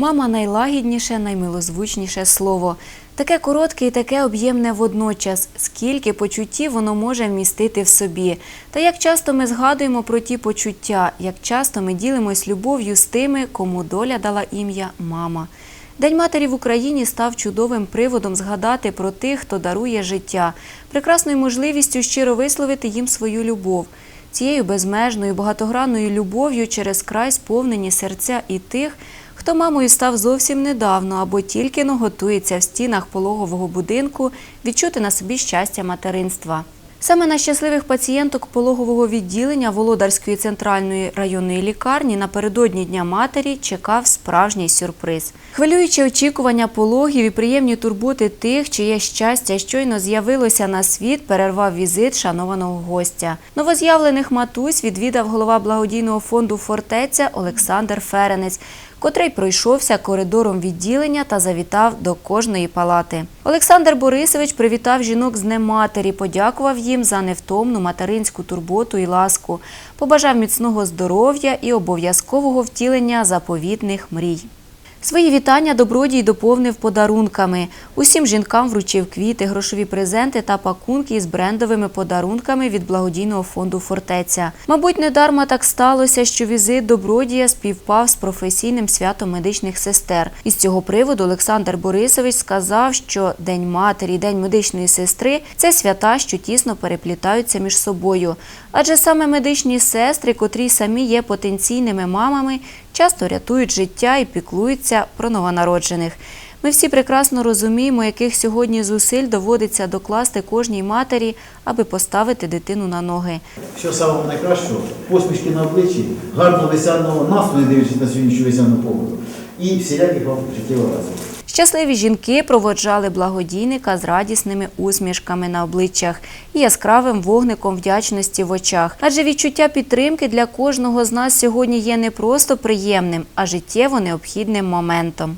Мама найлагідніше, наймилозвучніше слово. Таке коротке і таке об'ємне водночас, скільки почуттів воно може вмістити в собі. Та як часто ми згадуємо про ті почуття, як часто ми ділимось любов'ю з тими, кому доля дала ім'я мама. День матері в Україні став чудовим приводом згадати про тих, хто дарує життя, прекрасною можливістю щиро висловити їм свою любов. Цією безмежною багатогранною любов'ю через край сповнені серця і тих, хто мамою став зовсім недавно або тільки но готується в стінах пологового будинку відчути на собі щастя материнства. Саме на щасливих пацієнток пологового відділення Володарської центральної районної лікарні напередодні Дня матері чекав справжній сюрприз. Хвилююче очікування пологів і приємні турботи тих, чиє щастя щойно з'явилося на світ, перервав візит шанованого гостя. Новоз'явлених матусь відвідав голова благодійного фонду Фортеця Олександр Ференець, котрий пройшовся коридором відділення та завітав до кожної палати. Олександр Борисович привітав жінок з Днем матері, подякував їм за невтомну материнську турботу і ласку, побажав міцного здоров'я і обов'язкового втілення заповітних мрій. Свої вітання добродій доповнив подарунками. Усім жінкам вручив квіти, грошові презенти та пакунки із брендовими подарунками від благодійного фонду Фортеця. Мабуть, недарма так сталося, що візит добродія співпав з професійним святом медичних сестер. Із цього приводу Олександр Борисович сказав, що День матері День медичної сестри це свята, що тісно переплітаються між собою. Адже саме медичні сестри, котрі самі є потенційними мамами, часто рятують життя і піклуються про новонароджених. Ми всі прекрасно розуміємо, яких сьогодні зусиль доводиться докласти кожній матері, аби поставити дитину на ноги. Всього самого найкращого, посмішки на обличчі, гарного весняного настрою, дивлячись на сьогоднішню весняну погоду. І всіляких вам життєвих разів. Щасливі жінки проводжали благодійника з радісними усмішками на обличчях і яскравим вогником вдячності в очах. Адже відчуття підтримки для кожного з нас сьогодні є не просто приємним, а життєво необхідним моментом.